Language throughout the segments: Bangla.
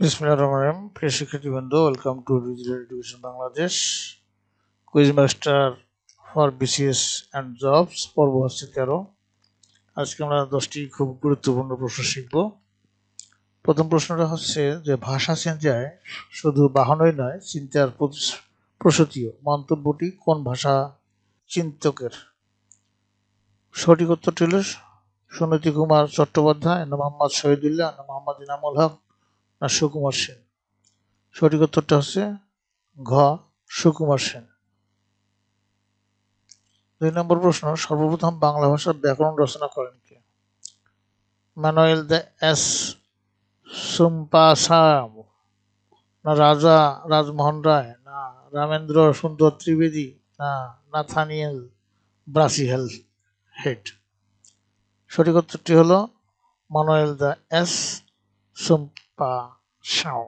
বিসমিল্লাহ রহমান রহিম। প্রিয় শিক্ষার্থীবৃন্দ welcome to digital education Bangladesh quiz master for BCS and jobs পর্ব হচ্ছে তেরো। আজকে আমরা দশটি খুব গুরুত্বপূর্ণ প্রশ্ন শিখব। প্রথম প্রশ্নটা হচ্ছে যে, ভাষা চিন্তায় শুধু বাহনই নয়, চিন্তার প্রসূতিও। মন্তব্যটি কোন ভাষা চিন্তকের? সঠিক উত্তরটি হল সুনীতি কুমার চট্টোপাধ্যায় মোহাম্মদ শহীদুল্লাহ মোহাম্মদ ইনামুল হক। না সুকুমার সেন? সঠিক উত্তরটা হচ্ছে ঘ, সুকুমার সেন। দুই নম্বর প্রশ্ন, সর্বপ্রথম বাংলা ভাষার ব্যাকরণ রচনা করেন কে? ম্যানুয়েল দ্য এস সুম্পাসাম না রাজা রাজমোহন রায় না রামেন্দ্র সুন্দর ত্রিবেদী না নাথানিয়েল ব্রাসিহেল হেড? সঠিক উত্তরটি হলো মানুয়েল দ্য এস সুম্পাসাও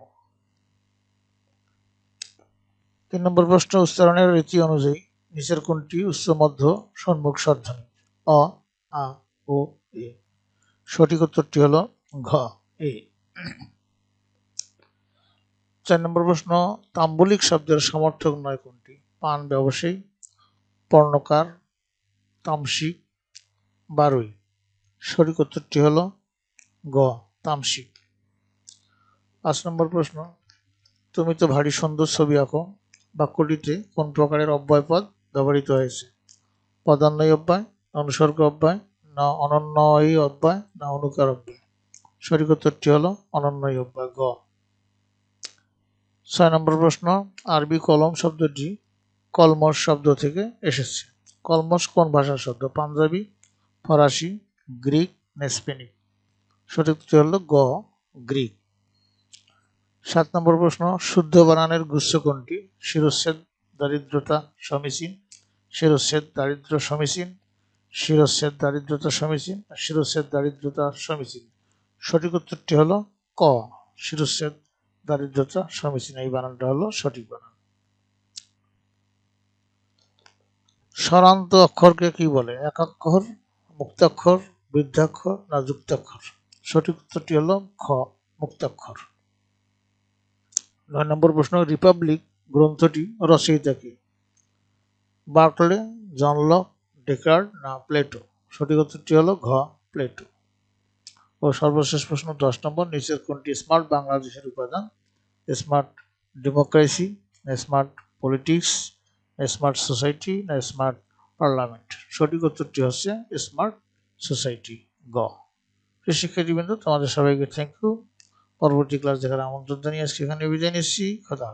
তিন নম্বর প্রশ্ন, উচ্চারণের রীতি অনুযায়ী নিচের কোনটি উচ্চ, মধ্য, সম্মুখ স্বরধ্বনি অ, আ, ও, এ। সঠিক উত্তরটি হল ঘ, এ। চার নম্বর প্রশ্ন, তাম্বলিক শব্দের সমর্থক নয় কোনটি? পান ব্যবসায়ী, পর্ণকার, তামসিক, বারুই। সঠিক উত্তরটি হল গ তামসিক। পাঁচ নম্বর প্রশ্ন, তুমি তো ভারী সুন্দর ছবি আঁকো। বাক্যটিতে কোন প্রকারের অব্যয় পদ ব্যবহৃত হয়েছে? পদান্বয়ী অব্যয় অনুসর্গ অব্যয়, না অনন্যয়ী অব্যয়, না অনুকার অব্যয়? সঠিক উত্তরটি হলো অনন্যয়ী অব্যয়, গ। ছয় নম্বর প্রশ্ন, আরবি কলম শব্দটি কলমস শব্দ থেকে এসেছে। কলমস কোন ভাষার শব্দ? পাঞ্জাবি, ফরাসি, গ্রিক, না স্পেনিক সঠিক উত্তর হলো গ, গ্রিক। সাত নম্বর প্রশ্ন, শুদ্ধ বানানের গুচ্ছ কোনটি? শিরচ্ছেদ দারিদ্রতা, সমীচীন। শিরচ্ছেদ দারিদ্র, সমীচীন। শিরচ্ছেদ দারিদ্রতা, সমীচীন। শিরচ্ছেদ দারিদ্রতা, সমীচীন। সঠিক উত্তরটি হলো ক। শিরচ্ছেদ দারিদ্রতা, সমীচীন। এই বানানটা হলো সঠিক বানান। স্বরান্ত অক্ষরকে কি বলে? একাক্ষর মুক্তাক্ষর, বৃদ্ধাক্ষর না যুক্তাক্ষর? সঠিক উত্তরটি হলো খ, মুক্তাক্ষর। নয় নম্বর প্রশ্ন, রিপাবলিক গ্রন্থটি রচয়িতা কি বার্কলে, জন লক, ডেকার্ড, না প্লেটো। সঠিক উত্তরটি হলো ঘ, প্লেটো। ও সর্বশেষ প্রশ্ন, দশ নম্বর, নিচের কোনটি স্মার্ট বাংলাদেশের উপাদান? Smart democracy smart politics smart society, না স্মার্ট পার্লামেন্ট? সঠিক উত্তরটি হচ্ছে স্মার্ট সোসাইটি, গ। শিক্ষার্থীবৃন্দ, তোমাদের সবাইকে থ্যাংক ইউ। পরবর্তী ক্লাস দেখার আমন্ত্রণ জানিয়ে আজকে এখানে বিদায় নিচ্ছি। খোদা